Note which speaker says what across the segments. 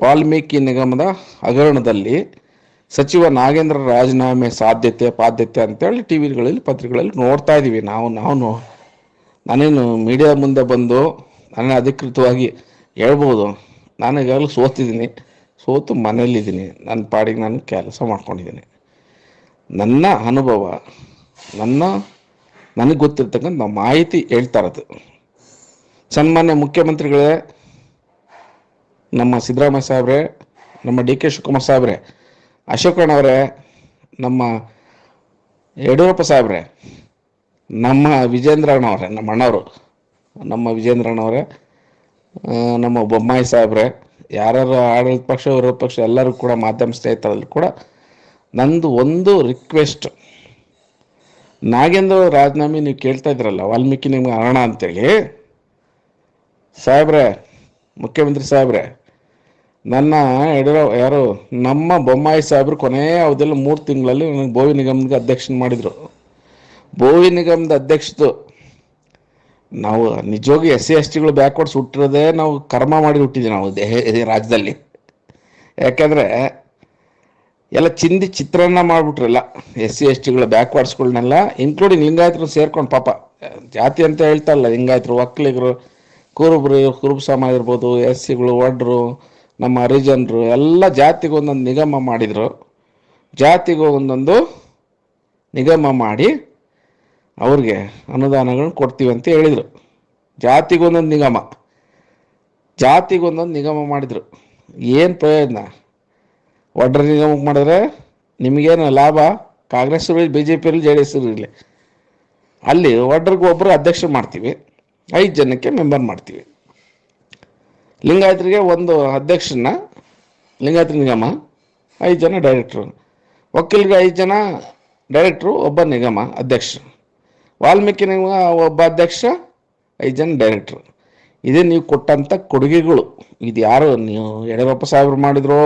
Speaker 1: ವಾಲ್ಮೀಕಿ ನಿಗಮದ ಹಗರಣದಲ್ಲಿ ಸಚಿವ ನಾಗೇಂದ್ರ ರಾಜೀನಾಮೆ ಸಾಧ್ಯತೆ, ಪಾಧ್ಯತೆ ಅಂತೇಳಿ ಟಿ ವಿಗಳಲ್ಲಿ ಪತ್ರಿಕೆಗಳಲ್ಲಿ ನೋಡ್ತಾ ಇದ್ದೀವಿ. ನಾವು ನಾವು ನೋ- ನಾನೇನು ಮೀಡಿಯಾ ಮುಂದೆ ಬಂದು ನಾನೇ ಅಧಿಕೃತವಾಗಿ ಹೇಳ್ಬೋದು. ನಾನು ಈಗಾಗಲೇ ಸೋತಿದ್ದೀನಿ. ಸೋತು ಮನೇಲಿದ್ದೀನಿ ನನ್ನ ಪಾಡಿಗೆ ನಾನು ಕೆಲಸ ಮಾಡ್ಕೊಂಡಿದ್ದೀನಿ. ನನ್ನ ಅನುಭವ, ನನ್ನ, ನನಗೆ ಗೊತ್ತಿರ್ತಕ್ಕಂಥ ಮಾಹಿತಿ ಹೇಳ್ತಾ ಇರೋದು. ಸನ್ಮಾನ್ಯ ಮುಖ್ಯಮಂತ್ರಿಗಳೇ ನಮ್ಮ ಸಿದ್ದರಾಮಯ್ಯ ಸಾಹೇಬ್ರೆ ನಮ್ಮ ಡಿ ಕೆ ಶಿವಕುಮಾರ್ ಸಾಹೇಬ್ರೆ ಅಶೋಕಣ್ಣವರೇ ನಮ್ಮ ಯಡಿಯೂರಪ್ಪ ಸಾಹೇಬ್ರೆ ನಮ್ಮ ವಿಜೇಂದ್ರ ಅಣ್ಣವ್ರೆ ನಮ್ಮ ಅಣ್ಣವರು, ನಮ್ಮ ವಿಜೇಂದ್ರ ಅಣ್ಣವ್ರೆ ನಮ್ಮ ಬೊಮ್ಮಾಯಿ ಸಾಹೇಬ್ರೆ ಯಾರ್ಯಾರು ಆಡಳಿತ ಪಕ್ಷ, ವಿರೋಧ ಪಕ್ಷ, ಎಲ್ಲರೂ ಕೂಡ ಮಾಧ್ಯಮ ಸ್ನೇಹಿತರಲ್ಲಿ ಕೂಡ ನಂದು ಒಂದು ರಿಕ್ವೆಸ್ಟ್ ನಾಗೇಂದ್ರ ರಾಜೀನಾಮೆ ನೀವು ಕೇಳ್ತಾ ಇದ್ರಲ್ಲ, ವಾಲ್ಮೀಕಿ ನಿಮ್ಗೆ ಅರಣ ಅಂತೇಳಿ ಸಾಹೇಬ್ರೆ ಮುಖ್ಯಮಂತ್ರಿ ಸಾಹೇಬ್ರೆ, ನನ್ನ ಯಡಿಯೂರ ಯಾರು, ನಮ್ಮ ಬೊಮ್ಮಾಯಿ ಸಾಹೇಬ್ರು ಕೊನೆಯ ಅವಧಿಯಲ್ಲಿ ಮೂರು ತಿಂಗಳಲ್ಲಿ ನನಗೆ ಬೋವಿ ನಿಗಮದ ಅಧ್ಯಕ್ಷನ ಮಾಡಿದರು. ಬೋವಿ ನಿಗಮದ ಅಧ್ಯಕ್ಷದು ನಾವು ನಿಜವಾಗಿ ಎಸ್ ಸಿ ಎಸ್ ಟಿಗಳು ಬ್ಯಾಕ್ವರ್ಡ್ಸ್ ಹುಟ್ಟಿರೋದೇ ನಾವು ಕರ್ಮ ಮಾಡಿ ಹುಟ್ಟಿದ್ವಿ ನಾವು ದೇಹ ರಾಜ್ಯದಲ್ಲಿ. ಯಾಕೆಂದರೆ, ಎಲ್ಲ ಚಿಂದಿ ಚಿತ್ರಾನ್ನ ಮಾಡಿಬಿಟ್ರಲ್ಲ ಎಸ್ ಸಿ ಎಸ್ ಟಿಗಳ ಬ್ಯಾಕ್ವರ್ಡ್ಸ್ಗಳನ್ನೆಲ್ಲ ಇನ್ಕ್ಲೂಡಿಂಗ್ ಲಿಂಗಾಯತರು ಸೇರ್ಕೊಂಡು ಪಾಪ, ಜಾತಿ ಅಂತ ಹೇಳ್ತಾ ಇಲ್ಲ ಲಿಂಗಾಯತರು, ಒಕ್ಕಲಿಗರು ಕುರುಬರು, ಕುರುಬ ಸಮಾಜ ಇರ್ಬೋದು ಎಸ್ ಸಿಗಳು ಒಡ್ರು ನಮ್ಮ ಹರಿಜನರು, ಎಲ್ಲ ಜಾತಿಗೆ ಒಂದೊಂದು ನಿಗಮ ಮಾಡಿದರು. ಜಾತಿಗೂ ಒಂದೊಂದು ನಿಗಮ ಮಾಡಿ ಅವ್ರಿಗೆ ಅನುದಾನಗಳನ್ನ ಕೊಡ್ತೀವಿ ಅಂತ ಹೇಳಿದರು. ಜಾತಿಗೊಂದೊಂದು ನಿಗಮ. ಜಾತಿಗೊಂದೊಂದು ನಿಗಮ ಮಾಡಿದರು. ಏನು ಪ್ರಯೋಜನ? ಒಡ್ರ ನಿಗಮಕ್ಕೆ ಮಾಡಿದ್ರೆ ನಿಮಗೇನು ಲಾಭ? ಕಾಂಗ್ರೆಸ್ ಇರಲಿ ಬಿ ಜೆ ಪಿ ಇರಲಿ ಎಸ್ ಇರಲಿ. ಅಲ್ಲಿ ಒಡ್ರಿಗೆ ಒಬ್ಬರು ಅಧ್ಯಕ್ಷ ಮಾಡ್ತೀವಿ. ಐದು ಜನಕ್ಕೆ ಮೆಂಬರ್ ಮಾಡ್ತೀವಿ. ಲಿಂಗಾಯತರಿಗೆ ಒಂದು ಅಧ್ಯಕ್ಷನ ಲಿಂಗಾಯತ ನಿಗಮ, ಐದು ಜನ ಡೈರೆಕ್ಟ್ರು ವಕೀಲರಿಗೆ ಐದು ಜನ ಡೈರೆಕ್ಟ್ರು ಒಬ್ಬ ನಿಗಮ ಅಧ್ಯಕ್ಷ. ವಾಲ್ಮೀಕಿ ನಿಗಮ ಒಬ್ಬ ಅಧ್ಯಕ್ಷ, ಐದು ಜನ ಡೈರೆಕ್ಟ್ರು ಇದೇ ನೀವು ಕೊಟ್ಟಂಥ ಕೊಡುಗೆಗಳು. ಇದು ಯಾರು, ನೀವು ಯಡಿಯೂರಪ್ಪ ಸಾಹೇಬ್ರು ಮಾಡಿದ್ರೋ,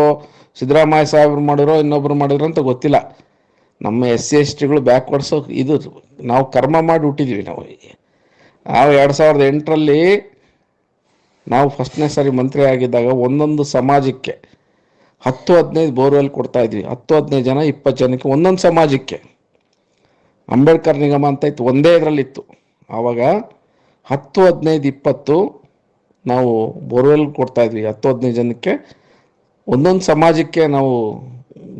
Speaker 1: ಸಿದ್ದರಾಮಯ್ಯ ಸಾಹೇಬ್ರು ಮಾಡಿರೋ ಇನ್ನೊಬ್ರು ಮಾಡಿದ್ರು ಅಂತ ಗೊತ್ತಿಲ್ಲ. ನಮ್ಮ ಎಸ್ ಸಿ ಎಸ್ ಟಿಗಳು ಬ್ಯಾಕ್ವರ್ಡ್ಸು ಇದು ನಾವು ಕರ್ಮ ಮಾಡಿ ಹುಟ್ಟಿದ್ವಿ ನಾವು. ನಾವು ಎರಡು ಸಾವಿರದ ಎಂಟರಲ್ಲಿ ನಾವು ಫಸ್ಟ್ನೇ ಸಾರಿ ಮಂತ್ರಿ ಆಗಿದ್ದಾಗ ಒಂದೊಂದು ಸಮಾಜಕ್ಕೆ ಹತ್ತು, ಹದಿನೈದು ಬೋರ್ವೆಲ್ ಕೊಡ್ತಾ ಇದ್ವಿ. ಹತ್ತು, ಹದಿನೈದು ಜನ, ಇಪ್ಪತ್ತು ಜನಕ್ಕೆ ಒಂದೊಂದು ಸಮಾಜಕ್ಕೆ. ಅಂಬೇಡ್ಕರ್ ನಿಗಮ ಅಂತ ಇತ್ತು, ಒಂದೇ ಇದರಲ್ಲಿತ್ತು. ಆವಾಗ ಹತ್ತು, ಹದಿನೈದು, ಇಪ್ಪತ್ತು ನಾವು ಬೋರ್ವೆಲ್ ಕೊಡ್ತಾ ಇದ್ವಿ. ಹತ್ತು, ಹದಿನೈದು ಜನಕ್ಕೆ ಒಂದೊಂದು ಸಮಾಜಕ್ಕೆ ನಾವು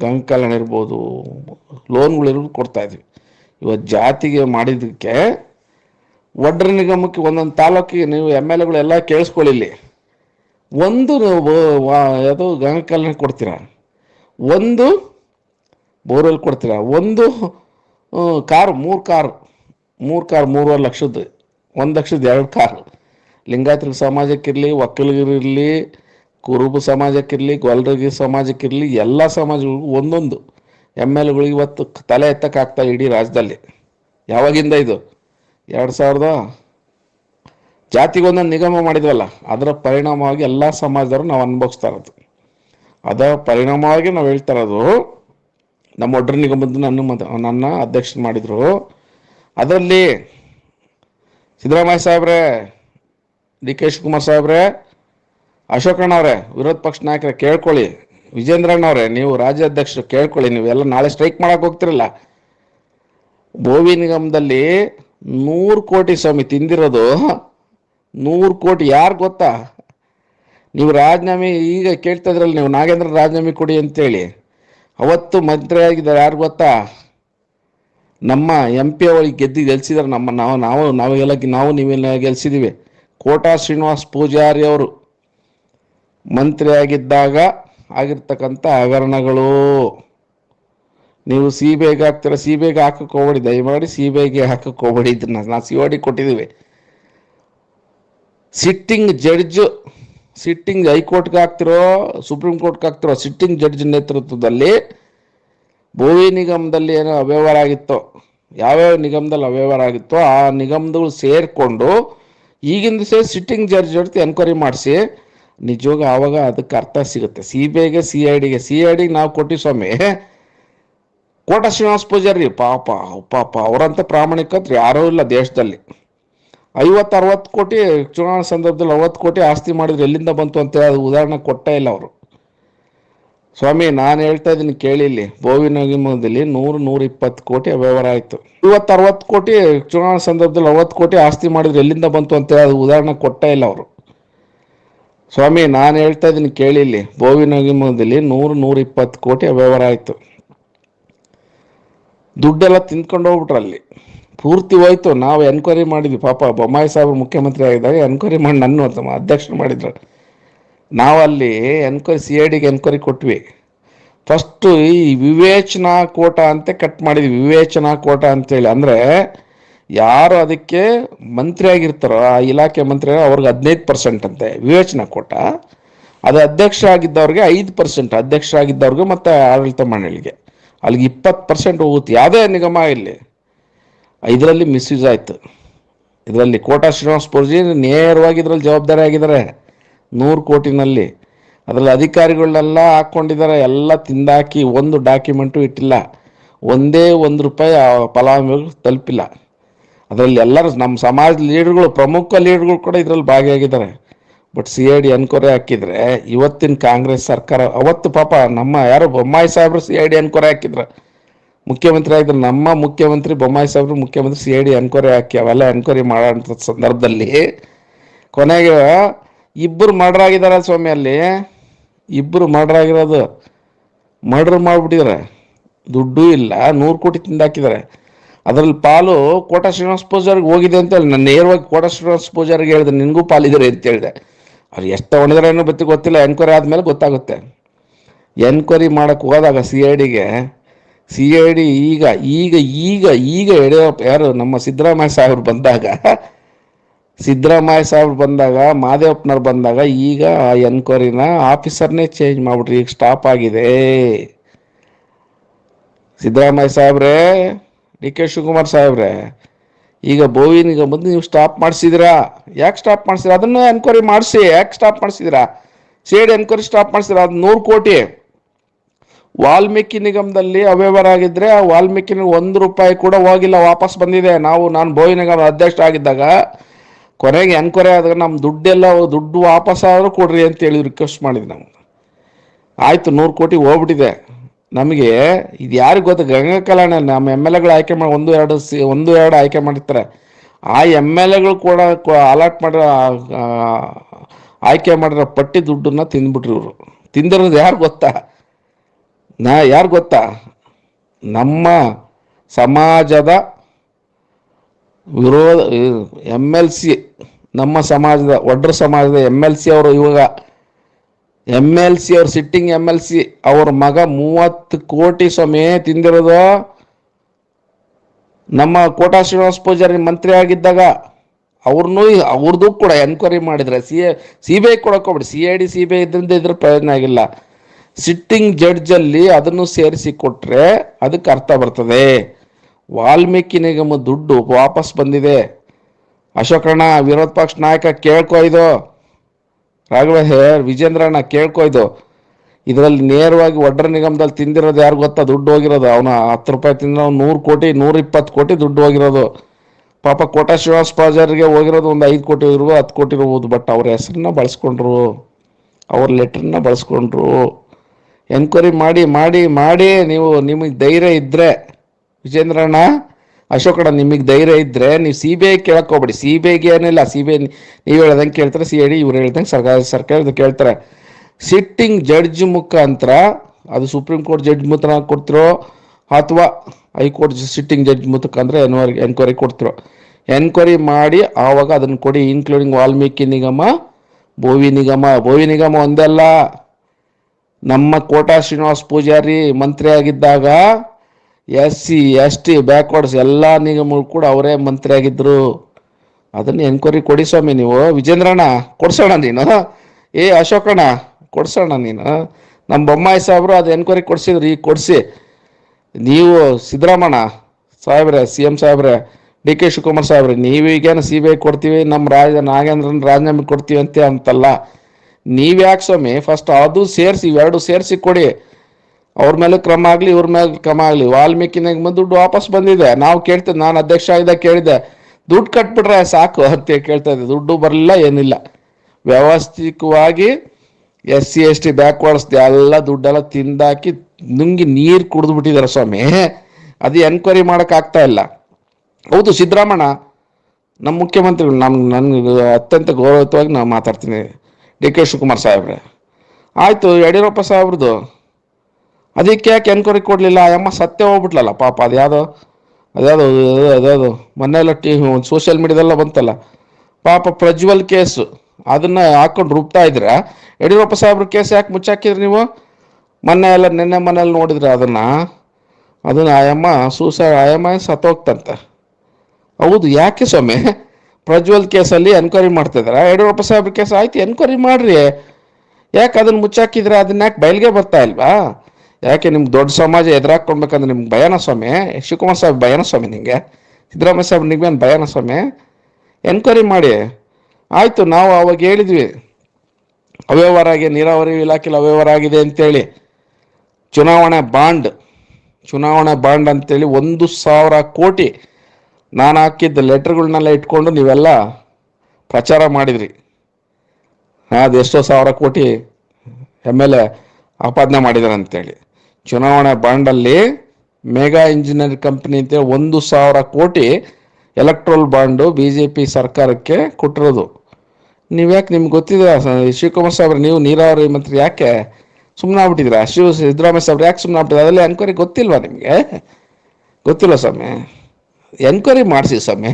Speaker 1: ಗಂಗ ಕಲ್ಯಾಣ ಇರ್ಬೋದು ಲೋನ್ಗಳಿರ್ಬೋದು ಕೊಡ್ತಾ ಇದ್ವಿ. ಇವತ್ತು ಜಾತಿಗೆ ಮಾಡಿದ್ದಕ್ಕೆ ಒಡ್ರ ನಿಗಮಕ್ಕೆ ಒಂದೊಂದು ತಾಲೂಕಿಗೆ ನೀವು ಎಂ ಎಲ್ ಎಗಳೆಲ್ಲ ಕೇಳಿಸ್ಕೊಳ್ಳಿಲ್ಲಿ. ಒಂದು ಯಾವುದು ಗಂಗ ಕಲ್ಯಾಣ ಕೊಡ್ತೀರಾ? ಒಂದು ಬೋರ್ವೆಲ್ ಕೊಡ್ತೀರಾ? ಒಂದು ಕಾರು, ಮೂರು ಕಾರು ಮೂರು ಕಾರು, ಮೂರುವರೆ ಲಕ್ಷದ್ದು, ಒಂದು ಲಕ್ಷದ ಎರಡು ಕಾರು. ಲಿಂಗಾಯತ ಸಮಾಜಕ್ಕಿರಲಿ ಒಕ್ಕಲಿಗರಿರಲಿ ಕುರುಬ ಸಮಾಜಕ್ಕಿರಲಿ ಗೊಲ್ರಗಿ ಸಮಾಜಕ್ಕಿರಲಿ, ಎಲ್ಲ ಸಮಾಜಗಳಿಗೂ ಒಂದೊಂದು ಎಂ ಎಲ್ ಎಗಳಿಗೆ ಇವತ್ತು ತಲೆ ಎತ್ತಕ್ಕಾಗ್ತಾ ಇಡೀ ರಾಜ್ಯದಲ್ಲಿ. ಯಾವಾಗಿಂದ ಇದು? ಎರಡು ಸಾವಿರದ ಜಾತಿಗೊಂದೊಂದು ನಿಗಮ ಮಾಡಿದ್ವಲ್ಲ, ಅದರ ಪರಿಣಾಮವಾಗಿ ಎಲ್ಲ ಸಮಾಜದವರು ನಾವು ಅನುಭವಿಸ್ತಾ ಇರೋದು. ಅದರ ಪರಿಣಾಮವಾಗಿ ನಾವು ಹೇಳ್ತಾ ಇರೋದು, ನಮ್ಮ ಒಡ್ರ ನಿಗಮದ ನನ್ನ ನನ್ನ ಅಧ್ಯಕ್ಷ ಮಾಡಿದರು. ಅದರಲ್ಲಿ ಸಿದ್ದರಾಮಯ್ಯ ಸಾಹೇಬ್ರೆ ಡಿ ಕೆ ಶಿವಕುಮಾರ್ ಸಾಹೇಬ್ರೆ ಅವರೇ, ವಿರೋಧ ಪಕ್ಷ ನಾಯಕರೇ, ಕೇಳ್ಕೊಳ್ಳಿ. ವಿಜೇಂದ್ರಣ್ಣವ್ರೆ ನೀವು ರಾಜ್ಯಾಧ್ಯಕ್ಷರು ಕೇಳ್ಕೊಳ್ಳಿ, ನೀವೆಲ್ಲ ನಾಳೆ ಸ್ಟ್ರೈಕ್ ಮಾಡೋಕೆ ಹೋಗ್ತಿರಲ್ಲ. ಬೋವಿ ನಿಗಮದಲ್ಲಿ ನೂರು ಕೋಟಿ ಸ್ವಾಮಿ ತಿಂದಿರೋದು. ನೂರು ಕೋಟಿ ಯಾರು ಗೊತ್ತಾ? ನೀವು ರಾಜೀನಾಮೆ ಈಗ ಕೇಳ್ತಾ ಇದ್ರಲ್ಲಿ ನೀವು ನಾಗೇಂದ್ರ ರಾಜೀನಾಮೆ ಕೊಡಿ ಅಂತೇಳಿ. ಅವತ್ತು ಮಂತ್ರಿ ಆಗಿದ್ದಾರೆ ಯಾರು ಗೊತ್ತಾ? ನಮ್ಮ ಎಂ ಪಿ ಅವರಿಗೆ ಗೆದ್ದು ಗೆಲ್ಸಿದಾರೆ ನಮ್ಮ ನಾವು ನಾವು, ನಾವೆಲ್ಲ ನಾವು ನೀವೆಲ್ಲ ಗೆಲ್ಸಿದ್ದೀವಿ ಕೋಟಾ ಶ್ರೀನಿವಾಸ್ ಪೂಜಾರಿ ಅವರು ಮಂತ್ರಿ ಆಗಿದ್ದಾಗ ಆಗಿರ್ತಕ್ಕಂಥ ಹಗರಣಗಳು. ನೀವು ಸಿ ಹಾಕ್ತೀರ ಸಿ ಹಾಕಕ್ಕೆ ಹೋಗ್ಬೇಡಿ ದಯಮಾಡಿ ಸಿ ಹಾಕಕ್ಕೆ ಹೋಗ್ಬೇಡಿ ಇದನ್ನ ನಾವು ಸಿ ಡಿ ಕೊಟ್ಟಿದ್ದೀವಿ ಸಿಟ್ಟಿಂಗ್ ಜಡ್ಜ್ ಸಿಟ್ಟಿಂಗ್ ಹೈಕೋರ್ಟ್ಗೆ ಹಾಕ್ತಿರೋ ಸುಪ್ರೀಂ ಕೋರ್ಟ್ಗೆ ಹಾಕ್ತಿರೋ ಸಿಟ್ಟಿಂಗ್ ಜಡ್ಜ್ ನೇತೃತ್ವದಲ್ಲಿ ಭೂಮಿ ನಿಗಮದಲ್ಲಿ ಏನೋ ಅವ್ಯವಹಾರ ಆಗಿತ್ತೋ, ಯಾವ್ಯಾವ ನಿಗಮದಲ್ಲಿ ಅವ್ಯವಹಾರ ಆಗಿತ್ತೋ ಆ ನಿಗಮಗಳು ಸೇರಿಕೊಂಡು ಈಗಿಂದ ಸೇ ಸಿಟ್ಟಿಂಗ್ ಜಡ್ಜ್ ಜೊತೆ ಎನ್ಕ್ವೈರಿ ಮಾಡಿಸಿ, ನಿಜವಾಗ ಆವಾಗ ಅದಕ್ಕೆ ಅರ್ಥ ಸಿಗುತ್ತೆ. ಸಿ ಬಿ ಐಗೆ ಸಿ ಐ ಡಿಗೆ ಸಿ ಐ ಡಿಗೆ ನಾವು ಕೊಟ್ಟಿವಿ ಸ್ವಾಮಿ. ಕೋಟ ಶ್ರೀನಿವಾಸ ಪೂಜಾರಿ, ಪಾಪ ಪಾಪ, ಅವರಂತ ಪ್ರಾಮಾಣಿಕತ್ರು ಯಾರೂ ಇಲ್ಲ ದೇಶದಲ್ಲಿ. ಐವತ್ತು ಅರವತ್ತು ಕೋಟಿ, ಚುನಾವಣಾ ಸಂದರ್ಭದಲ್ಲಿ ಅರವತ್ತು ಕೋಟಿ ಆಸ್ತಿ ಮಾಡಿದ್ರೆ, ಎಲ್ಲಿಂದ ಬಂತು ಅಂತ ಅದು ಉದಾಹರಣೆ ಕೊಟ್ಟೇ ಇಲ್ಲ ಅವರು. ಸ್ವಾಮಿ, ನಾನು ಹೇಳ್ತಾ ಇದ್ದೀನಿ ಕೇಳಿಲ್ಲಿ ಬೋವಿನಗಿಮದಲ್ಲಿ ಬೋವಿನ ನಿಗಮದಲ್ಲಿ ನೂರು ನೂರ ಇಪ್ಪತ್ತು ಕೋಟಿ ವ್ಯವಹಾರ ಆಯಿತು. ಇವತ್ತು ಅರವತ್ತು ಕೋಟಿ, ಚುನಾವಣಾ ಸಂದರ್ಭದಲ್ಲಿ ಅರವತ್ತು ಕೋಟಿ ಆಸ್ತಿ ಮಾಡಿದ್ರೆ, ಎಲ್ಲಿಂದ ಬಂತು ಅಂತ ಅದು ಉದಾಹರಣೆ ಕೊಟ್ಟೇ ಇಲ್ಲ ಅವರು. ಸ್ವಾಮಿ, ನಾನು ಹೇಳ್ತಾ ಇದ್ದೀನಿ ಕೇಳಿಲ್ಲಿ ಬೋವಿನಗಿಮದಲ್ಲಿ ಬೋವಿನ ನಿಗಮದಲ್ಲಿ ನೂರು ನೂರ ಇಪ್ಪತ್ತು ಕೋಟಿ ವ್ಯವಹಾರ ಆಯಿತು. ದುಡ್ಡೆಲ್ಲ ತಿಂದ್ಕೊಂಡು ಹೋಗ್ಬಿಟ್ರು ಅಲ್ಲಿ. ಪೂರ್ತಿ ಹೋಯ್ತು. ನಾವು ಎನ್ಕ್ವೈರಿ ಮಾಡಿದ್ವಿ. ಪಾಪ ಬೊಮ್ಮಾಯಿ ಸಾಹೇಬ್ ಮುಖ್ಯಮಂತ್ರಿ ಆಗಿದ್ದಾಗ ಎನ್ಕ್ವೈರಿ ಮಾಡಿ ನನ್ನ ತಮ್ಮ ಅಧ್ಯಕ್ಷರು ಮಾಡಿದ್ರು. ನಾವು ಅಲ್ಲಿ ಎನ್ಕ್ವೈರಿ ಸಿ ಐ ಡಿಗೆ ಎನ್ಕ್ವೈರಿ ಕೊಟ್ವಿ. ಫಸ್ಟು ಈ ವಿವೇಚನಾ ಕೋಟ ಅಂತ ಕಟ್ ಮಾಡಿದ್ವಿ. ವಿವೇಚನಾ ಕೋಟ ಅಂತೇಳಿ. ಅಂದರೆ ಯಾರು ಅದಕ್ಕೆ ಮಂತ್ರಿ ಆಗಿರ್ತಾರೋ, ಆ ಇಲಾಖೆ ಮಂತ್ರಿ ಅವ್ರಿಗೆ ಹದಿನೈದು ಪರ್ಸೆಂಟ್ ಅಂತೆ. ವಿವೇಚನಾ ಕೋಟ. ಅದು ಅಧ್ಯಕ್ಷ ಆಗಿದ್ದವ್ರಿಗೆ ಐದು ಪರ್ಸೆಂಟ್ ಅಧ್ಯಕ್ಷ ಆಗಿದ್ದವ್ರಿಗೆ ಮತ್ತು ಆಡಳಿತ ಮಂಡಳಿಗೆ. ಅಲ್ಲಿಗೆ ಇಪ್ಪತ್ತು ಪರ್ಸೆಂಟ್ ಹೋಗುತ್ತೆ. ಯಾವುದೇ ನಿಗಮ ಇಲ್ಲಿ. ಇದರಲ್ಲಿ ಮಿಸ್ಯೂಸ್ ಆಯಿತು. ಇದರಲ್ಲಿ ಕೋಟಾ ಶ್ರೀನಿವಾಸ ಪೂರ್ಜಿ ನೇರವಾಗಿ ಇದರಲ್ಲಿ ಜವಾಬ್ದಾರಿ ಆಗಿದ್ದಾರೆ. ನೂರು ಕೋಟಿನಲ್ಲಿ. ಅದರಲ್ಲಿ ಅಧಿಕಾರಿಗಳನ್ನೆಲ್ಲ ಹಾಕ್ಕೊಂಡಿದ್ದಾರೆ. ಎಲ್ಲ ತಿಂದಾಕಿ ಒಂದು ಡಾಕ್ಯುಮೆಂಟು ಇಟ್ಟಿಲ್ಲ. ಒಂದೇ ಒಂದು ರೂಪಾಯಿ ಫಲಾನುಭವಿಗಳು ತಲುಪಿಲ್ಲ. ಅದರಲ್ಲಿ ಎಲ್ಲರೂ ನಮ್ಮ ಸಮಾಜದ ಲೀಡರ್ಗಳು ಪ್ರಮುಖ ಲೀಡರ್ಗಳು ಕೂಡ ಇದರಲ್ಲಿ ಭಾಗಿಯಾಗಿದ್ದಾರೆ. But C I D enquiry ಹಾಕಿದ್ರೆ ಇವತ್ತಿನ ಕಾಂಗ್ರೆಸ್ ಸರ್ಕಾರ, ಅವತ್ತು ಪಾಪ ನಮ್ಮ ಯಾರು ಬೊಮ್ಮಾಯಿ ಸಾಹೇಬ್ರು ಸಿ ಐ ಡಿ ಎನ್ಕ್ವೈರಿ ಹಾಕಿದ್ರು. ಮುಖ್ಯಮಂತ್ರಿ ಆಗಿದ್ರು ನಮ್ಮ ಮುಖ್ಯಮಂತ್ರಿ ಬೊಮ್ಮಾಯಿ ಸಾಹೇಬ್ರು ಮುಖ್ಯಮಂತ್ರಿ ಸಿ ಐ ಡಿ ಎನ್ಕ್ವೈರಿ ಹಾಕಿ ಅವೆಲ್ಲ ಎನ್ಕ್ವೈರಿ ಮಾಡೋಂಥ ಸಂದರ್ಭದಲ್ಲಿ ಕೊನೆಗೆ ಇಬ್ಬರು ಮರ್ಡರ್ ಆಗಿದ್ದಾರೆ ಸ್ವಾಮಿ ಅಲ್ಲಿ. ಇಬ್ಬರು ಮರ್ಡರ್ ಆಗಿರೋದು. ಮರ್ಡರ್ ಮಾಡಿಬಿಟ್ಟಿದ್ದಾರೆ ದುಡ್ಡು ಇಲ್ಲ, ನೂರು ಕೋಟಿ ತಿಂದಾಕಿದ್ದಾರೆ ಅದರಲ್ಲಿ ಪಾಲು ಕೋಟ ಶ್ರೀನಿವಾಸ ಪೂಜಾರಿಗೆ ಹೋಗಿದೆ ಅಂತ ಹೇಳಿ ನಾನು ನೇರವಾಗಿ ಕೋಟ ಶ್ರೀನಿವಾಸ ಪೂಜಾರಿಗೆ ಹೇಳಿದೆ, ನಿನಗೂ ಪಾಲಿದ್ದಾರೆ ಅಂತ ಹೇಳಿದೆ ಅವ್ರು ಎಷ್ಟು ತಗೊಂಡಿದ್ದಾರೆ ಏನೋ ಬತ್ತಿ ಗೊತ್ತಿಲ್ಲ ಎನ್ಕ್ವೈರಿ ಆದಮೇಲೆ ಗೊತ್ತಾಗುತ್ತೆ. ಎನ್ಕ್ವೈರಿ ಮಾಡೋಕ್ಕೆ ಹೋದಾಗ ಸಿ ಐ ಡಿಗೆ ಸಿ ಐ ಡಿ ಈಗ ಈಗ ಈಗ ಈಗ ಯಡಿಯೂರಪ್ಪ ಯಾರು ನಮ್ಮ ಸಿದ್ದರಾಮಯ್ಯ ಸಾಹೇಬ್ರು ಬಂದಾಗ, ಸಿದ್ದರಾಮಯ್ಯ ಸಾಹೇಬ್ರು ಬಂದಾಗ, ಮಾದೇವಪ್ಪನವ್ರು ಬಂದಾಗ ಈಗ ಆ ಎನ್ಕ್ವೈರಿನ ಆಫೀಸರ್ನೇ ಚೇಂಜ್ ಮಾಡ್ಬಿಟ್ರಿ, ಈಗ ಸ್ಟಾಪ್ ಆಗಿದೆ. ಸಿದ್ದರಾಮಯ್ಯ ಸಾಹೇಬ್ರೆ, ಡಿ ಕೆ ಶಿವಕುಮಾರ್ ಸಾಹೇಬ್ರೆ ಈಗ ಬೋವಿನಿಗೆ ಬಂದು ನೀವು ಸ್ಟಾಪ್ ಮಾಡಿಸಿದಿರಾ ಯಾಕೆ ಸ್ಟಾಪ್ ಮಾಡಿಸಿದ್ರ ಅದನ್ನು ಎನ್ಕ್ವೈರಿ ಮಾಡಿಸಿ. ಯಾಕೆ ಸ್ಟಾಪ್ ಮಾಡಿಸಿದಿರಾ ಸೇಡ್ ಎನ್ಕ್ವೈರಿ ಸ್ಟಾಪ್ ಮಾಡಿಸಿದ್ರ ಅದು ನೂರು ಕೋಟಿ. ವಾಲ್ಮೀಕಿ ನಿಗಮದಲ್ಲಿ ಅವ್ಯವಹಾರ ಆಗಿದ್ರೆ ಆ ವಾಲ್ಮೀಕಿ ಒಂದು ರೂಪಾಯಿ ಕೂಡ ಹೋಗಿಲ್ಲ, ವಾಪಸ್ ಬಂದಿದೆ. ನಾವು, ನಾನು ಬೋವಿ ನಿಗಮದ ಅಧ್ಯಕ್ಷ ಆಗಿದ್ದಾಗ ಕೊನೆಗೆ ಎನ್ಕ್ವೈರಿ ಆದಾಗ ನಮ್ಮ ದುಡ್ಡೆಲ್ಲ ದುಡ್ಡು ವಾಪಸ್ ಆದರೂ ಕೊಡ್ರಿ ಅಂತ ಹೇಳಿ ರಿಕ್ವೆಸ್ಟ್ ಮಾಡಿದ್ವಿ ನಾವು. ಆಯಿತು, ನೂರು ಕೋಟಿ ಹೋಗ್ಬಿಟ್ಟಿದೆ. ನಮಗೆ ಇದು ಯಾರಿಗೆ ಗೊತ್ತು? ಗಂಗಾ ಕಲ್ಯಾಣ ನಮ್ಮ ಎಂ ಎಲ್ ಎಗಳು ಆಯ್ಕೆ ಮಾಡಿ ಒಂದು, ಎರಡು ಸಿ, ಒಂದು, ಎರಡು ಆಯ್ಕೆ ಮಾಡಿರ್ತಾರೆ. ಆ ಎಂ ಎಲ್ ಎಗಳು ಕೂಡ ಅಲಾಟ್ ಮಾಡಿರೋ ಆಯ್ಕೆ ಮಾಡಿರೋ ಪಟ್ಟಿ ದುಡ್ಡನ್ನ ತಿಂದ್ಬಿಟ್ರು ಇವರು. ತಿಂದಿರೋದು ಯಾರು ಗೊತ್ತಾ? ನಾ, ಯಾರು ಗೊತ್ತಾ? ನಮ್ಮ ಸಮಾಜದ ವಿರೋಧ ಎಂ ಎಲ್ ಸಿ, ನಮ್ಮ ಸಮಾಜದ ಒಡ್ರ ಸಮಾಜದ ಎಂ ಎಲ್ ಸಿ ಅವರು ಇವಾಗ ಎಂ ಎಲ್ ಸಿ ಅವ್ರ ಸಿಟ್ಟಿಂಗ್ ಎಂ ಎಲ್ ಸಿ ಅವ್ರ ಮಗ ಮೂವತ್ತು ಕೋಟಿ ಸ್ವಾಮಿ ತಿಂದಿರೋದು ನಮ್ಮ ಕೋಟಾ ಶ್ರೀನಿವಾಸ ಪೂಜಾರಿ ಮಂತ್ರಿ ಆಗಿದ್ದಾಗ ಅವ್ರನ್ನೂ ಅವ್ರದ್ದು ಕೂಡ ಎನ್ಕ್ವೈರಿ ಮಾಡಿದ್ರೆ, C A C B I ಕೊಡೋಕೋಬಿಡಿ C I D, C B I ಇದ್ರಿಂದ ಇದ್ರ ಪ್ರಯೋಜನ ಆಗಿಲ್ಲ. ಸಿಟ್ಟಿಂಗ್ ಜಡ್ಜಲ್ಲಿ ಅದನ್ನು ಸೇರಿಸಿ ಕೊಟ್ಟರೆ ಅದಕ್ಕೆ ಅರ್ಥ ಬರ್ತದೆ. ವಾಲ್ಮೀಕಿ ನಿಗಮ ದುಡ್ಡು ವಾಪಸ್ ಬಂದಿದೆ. ಅಶೋಕಣ್ಣ ವಿರೋಧ ಪಕ್ಷ ನಾಯಕ ಕೇಳ್ಕೊ ಇದು. ರಾಘವೇಂದ್ರ ವಿಜೇಂದ್ರಣ್ಣ ಕೇಳ್ಕೊ ಇದರಲ್ಲಿ ನೇರವಾಗಿ ಒಡ್ರ ನಿಗಮದಲ್ಲಿ ತಿಂದಿರೋದು ಯಾರು ಗೊತ್ತಾ? ದುಡ್ಡು ಹೋಗಿರೋದು. ಅವನ ಹತ್ತು ರೂಪಾಯಿ ತಿಂದ್ರೆ ಅವ್ನು ನೂರು ಕೋಟಿ ನೂರ ಇಪ್ಪತ್ತು ಕೋಟಿ ದುಡ್ಡು ಹೋಗಿರೋದು. ಪಾಪ ಕೋಟಾ ಶ್ರೀನಿವಾಸ ಪೂಜಾರಿಗೆ ಹೋಗಿರೋದು ಒಂದು ಐದು ಕೋಟಿ ಇರ್ಬೋದು ಹತ್ತು ಕೋಟಿ ಇರ್ಬೋದು. ಬಟ್ ಅವ್ರ ಹೆಸರನ್ನ ಬಳಸ್ಕೊಂಡ್ರು. ಅವ್ರ ಲೆಟ್ರನ್ನ ಬಳಸ್ಕೊಂಡ್ರು. ಎನ್ಕ್ವೈರಿ ಮಾಡಿ ಮಾಡಿ ಮಾಡಿ ನೀವು, ನಿಮಗೆ ಧೈರ್ಯ ಇದ್ದರೆ ವಿಜೇಂದ್ರಣ್ಣ, ಅಶೋಕಣ್ಣ, ನಿಮಗೆ ಧೈರ್ಯ ಇದ್ದರೆ ನೀವು ಸಿ ಬಿ ಐ ಕೇಳಕ್ಕೆ ಹೋಗ್ಬೇಡಿ. ಸಿ ಬಿ ಐಗೆ ಏನಿಲ್ಲ. ಸಿ ಬಿ ಐ ನೀವು ಹೇಳ್ದಂಗೆ ಕೇಳ್ತಾರೆ ಸಿ ಐ ಡಿ ಇವ್ರು ಹೇಳ್ದಂಗೆ ಸರ್ಕಾರ ಸರ್ಕಾರದ ಕೇಳ್ತಾರೆ. ಸಿಟ್ಟಿಂಗ್ ಜಡ್ಜ್ ಮುಖಾಂತರ, ಅದು ಸುಪ್ರೀಂ ಕೋರ್ಟ್ ಜಡ್ಜ್ ಮುಖಾಂತರ ಕೊಡ್ತಿರೋ ಅಥವಾ ಹೈಕೋರ್ಟ್ ಸಿಟ್ಟಿಂಗ್ ಜಡ್ಜ್ ಮುಖಾಂತರ ಎನ್ವರ್ ಎನ್ಕ್ವೈರಿ ಕೊಡ್ತಿರೋ. ಎನ್ಕ್ವೈರಿ ಮಾಡಿ ಆವಾಗ ಅದನ್ನು ಕೊಡಿ ಇನ್ಕ್ಲೂಡಿಂಗ್ ವಾಲ್ಮೀಕಿ ನಿಗಮ, ಭೋವಿ ನಿಗಮ. ಭೋವಿ ನಿಗಮ ಒಂದೇ ಅಲ್ಲ ನಮ್ಮ ಕೋಟಾ ಶ್ರೀನಿವಾಸ್ ಪೂಜಾರಿ ಮಂತ್ರಿ ಆಗಿದ್ದಾಗ S C, S T backwards ಎಲ್ಲ ನಿಗಮಗಳು ಕೂಡ ಅವರೇ ಮಂತ್ರಿ ಆಗಿದ್ರು. ಅದನ್ನು ಎನ್ಕ್ವೈರಿ ಕೊಡಿ ಸ್ವಾಮಿ ನೀವು. ವಿಜೇಂದ್ರಣ್ಣ, ಕೊಡ್ಸೋಣ ನೀನು. ಏ ಅಶೋಕಣ್ಣ. ಕೊಡ್ಸೋಣ ನೀನು. ನಮ್ಮ ಬೊಮ್ಮಾಯಿ ಸಾಹೇಬರು ಅದು ಎನ್ಕ್ವೈರಿ ಕೊಡ್ಸಿದ್ರು, ಈಗ ಕೊಡಿಸಿ. ನೀವು ಸಿದ್ದರಾಮಣ್ಣ ಸಾಹೇಬ್ರೆ ಸಿ ಎಂ ಸಾಹೇಬ್ರೆ ಡಿ ಕೆ ಶಿವಕುಮಾರ್ ಸಾಹೇಬ್ರೆ ನೀವೀಗೇನು ಸಿ ಬಿ ಐ ಕೊಡ್ತೀವಿ, ನಮ್ಮ ರಾಜ ನಾಗೇಂದ್ರನ ರಾಜೀನಾಮೆ ಕೊಡ್ತೀವಿ ಅಂತ ಅಂತಲ್ಲ. ನೀವ್ಯಾಕೆ ಸ್ವಾಮಿ ಫಸ್ಟ್ ಅದು ಸೇರಿಸಿ, ಇವೆರಡು ಸೇರಿಸಿ ಕೊಡಿ. ಅವ್ರ ಮೇಲೆ ಕ್ರಮ ಆಗಲಿ, ಇವ್ರ ಮೇಲೆ ಕ್ರಮ ಆಗಲಿ. ವಾಲ್ಮೀಕಿನಾಗ ಬಂದು ದುಡ್ಡು ವಾಪಸ್ ಬಂದಿದೆ. ನಾವು ಕೇಳ್ತೇವೆ ನಾನು ಅಧ್ಯಕ್ಷ ಆಗಿದ್ದ ಕೇಳಿದೆ. ದುಡ್ಡು ಕಟ್ಬಿಟ್ರೆ ಸಾಕು ಅಂತ ಕೇಳ್ತಾ ಇದ್ದೆ. ದುಡ್ಡು ಬರಲಿಲ್ಲ, ಏನಿಲ್ಲ. ವ್ಯವಸ್ಥಿತವಾಗಿ S C, S T backwards ಎಲ್ಲ ದುಡ್ಡೆಲ್ಲ ತಿಂದಾಕಿ ನುಂಗಿ ನೀರು ಕುಡಿದು ಬಿಟ್ಟಿದ್ದಾರೆ ಸ್ವಾಮಿ. ಅದು ಎನ್ಕ್ವೈರಿ ಮಾಡೋಕ್ಕಾಗ್ತಾ ಇಲ್ಲ. ಹೌದು ಸಿದ್ದರಾಮಣ್ಣ, ನಮ್ಮ ಮುಖ್ಯಮಂತ್ರಿಗಳು ನಮ್ಮ ನನಗೆ ಅತ್ಯಂತ ಗೌರವಯುತವಾಗಿ ನಾವು ಮಾತಾಡ್ತೀನಿ, ಡಿ ಕೆ ಶಿವಕುಮಾರ್ ಸಾಹೇಬ್ರೆ. ಆಯಿತು, ಯಡಿಯೂರಪ್ಪ ಸಾಹೇಬ್ರದ್ದು ಅದಕ್ಕೆ ಯಾಕೆ ಎನ್ಕ್ವೈರಿ ಕೊಡಲಿಲ್ಲ? ಅಮ್ಮ ಸತ್ಯ ಹೋಗ್ಬಿಟ್ಲಲ್ಲ, ಪಾಪ, ಅದು ಯಾವುದೋ ಅದ್ಯಾವುದು ಅದ್ಯಾವುದು ಮೊನ್ನೆಲ್ಲ ಟಿ ಸೋಷಿಯಲ್ ಮೀಡಿಯಾದೆಲ್ಲ ಬಂತಲ್ಲ. ಪಾಪ ಪ್ರಜ್ವಲ್ ಕೇಸು. ಅದನ್ನ ಹಾಕೊಂಡು ರುಬ್ತಾ ಇದ್ರ, ಯಡಿಯೂರಪ್ಪ ಸಾಹೇಬ್ರ ಕೇಸ್ ಯಾಕೆ ಮುಚ್ಚಾಕಿದ್ರಿ ನೀವು? ಮೊನ್ನೆ ಎಲ್ಲ ನಿನ್ನೆ ಮನೇಲಿ ನೋಡಿದ್ರ ಅದನ್ನ ಅದನ್ನ ಆಯಮ್ಮ ಸೂಸೈಡ್ ಆಯಮ್ಮ ಸತ್ತೋಗ್ತಂತೆ? ಹೌದು, ಯಾಕೆ ಸ್ವಾಮಿ? ಪ್ರಜ್ವಲ್ ಕೇಸಲ್ಲಿ ಎನ್ಕ್ವೈರಿ ಮಾಡ್ತಿದ್ರ, ಯಡಿಯೂರಪ್ಪ ಸಾಹೇಬ್ರ ಕೇಸ್ ಆಯ್ತು ಎನ್ಕ್ವೈರಿ ಮಾಡ್ರಿ. ಯಾಕೆ ಅದನ್ನ ಮುಚ್ಚಾಕಿದ್ರೆ, ಅದನ್ನ ಯಾಕೆ ಬಯಲಿಗೆ ಬರ್ತಾ ಇಲ್ವಾ? ಯಾಕೆ ನಿಮ್ಗೆ ದೊಡ್ಡ ಸಮಾಜ ಎದುರಾಕೊಳ್ಬೇಕಂದ್ರೆ ನಿಮ್ಗೆ ಭಯನ ಸ್ವಾಮಿ? ಶಿವಕುಮಾರ್ ಸಾಹೇಬ್ ಭಯನ ಸ್ವಾಮಿ ನಿಂಗೆ? ಸಿದ್ದರಾಮಯ್ಯ ಸಾಹೇಬ್ ನಿಮ್ಗೇನು ಭಯನ ಸ್ವಾಮಿ? ಎನ್ಕ್ವೈರಿ ಮಾಡಿ. ಆಯಿತು, ನಾವು ಅವಾಗ ಹೇಳಿದ್ವಿ, ಅವ್ಯವಹಾರ ಆಗಿ, ನೀರಾವರಿ ಇಲಾಖೆಲಿ ಅವ್ಯವಹಾರ ಆಗಿದೆ ಅಂತೇಳಿ. ಚುನಾವಣೆ ಬಾಂಡ್ ಚುನಾವಣೆ ಬಾಂಡ್ ಅಂತೇಳಿ ಒಂದು ಸಾವಿರ ಕೋಟಿ ನಾನು ಹಾಕಿದ್ದ ಲೆಟರ್ಗಳನ್ನೆಲ್ಲ ಇಟ್ಕೊಂಡು ನೀವೆಲ್ಲ ಪ್ರಚಾರ ಮಾಡಿದ್ರಿ. ಅದು ಎಷ್ಟೋ ಸಾವಿರ ಕೋಟಿ ಎಂ ಎಲ್ ಎ ಆಪಾದನೆ ಮಾಡಿದಾರೆ ಅಂತೇಳಿ. ಚುನಾವಣೆ ಬಾಂಡಲ್ಲಿ ಮೆಗಾ ಇಂಜಿನಿಯರ್ ಕಂಪ್ನಿ ಅಂತೇಳಿ ಒಂದು ಸಾವಿರ ಕೋಟಿ electoral bond B J P ಸರ್ಕಾರಕ್ಕೆ ಕೊಟ್ಟಿರೋದು. ನೀವು ಯಾಕೆ ನಿಮ್ಗೆ ಗೊತ್ತಿದೆ ಶಿವಕುಮಾರ್ ಸಾಹೇಬ್ರೆ ನೀವು ನೀರಾವರಿ ಮಂತ್ರಿ ಯಾಕೆ? ಸುಮ್ಮನೆ ಆಗ್ಬಿಟ್ಟಿದ್ರ? ಶಿವ, ಸಿದ್ದರಾಮಯ್ಯ ಸಾಹೇಬ್ರು ಯಾಕೆ ಸುಮ್ಮನೆ ಆಗ್ಬಿಟ್ಟಿದ್ರೆ? ಅದರಲ್ಲಿ ಎನ್ಕ್ವೈರಿ ಗೊತ್ತಿಲ್ವಾ ನಿಮಗೆ? ಗೊತ್ತಿಲ್ಲ ಸ್ವಾಮಿ. ಎನ್ಕ್ವೈರಿ ಮಾಡಿಸಿ ಸ್ವಾಮಿ.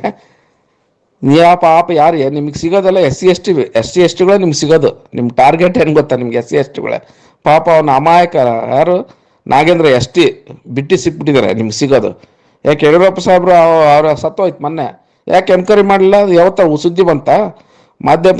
Speaker 1: ಯಾ ಪಾಪ ಯಾರು ನಿಮ್ಗೆ ಸಿಗೋದಲ್ಲ S C, S T, S C, S ಟಿಗಳೇ ನಿಮ್ಗೆ ಸಿಗೋದು. ನಿಮ್ಮ ಟಾರ್ಗೆಟ್ ಏನು ಗೊತ್ತಾ ನಿಮ್ಗೆ ಎಸ್ ಸಿ, ಎಸ್ ಟಿಗಳೇ? ಪಾಪ ಅವನ ಅಮಾಯಕ ಯಾರು? ನಾಗೇಂದ್ರ ಎಸ್ ಟಿ, ಬಿಟ್ಟು ಸಿಕ್ಬಿಟ್ಟಿದ್ದಾರೆ, ನಿಮ್ಗೆ ಸಿಗೋದು. ಯಾಕೆ ಯಡಿಯೂರಪ್ಪ ಸಾಹೇಬ್ರು ಅವ್ರ ಸತ್ತೋಯ್ತು ಮೊನ್ನೆ. ಯಾಕೆ ಎನ್ಕ್ವೈರಿ ಮಾಡಲಿಲ್ಲ? ಯಾವತ್ತ ಸುದ್ದಿ ಬಂತ? ಮಾಧ್ಯಮ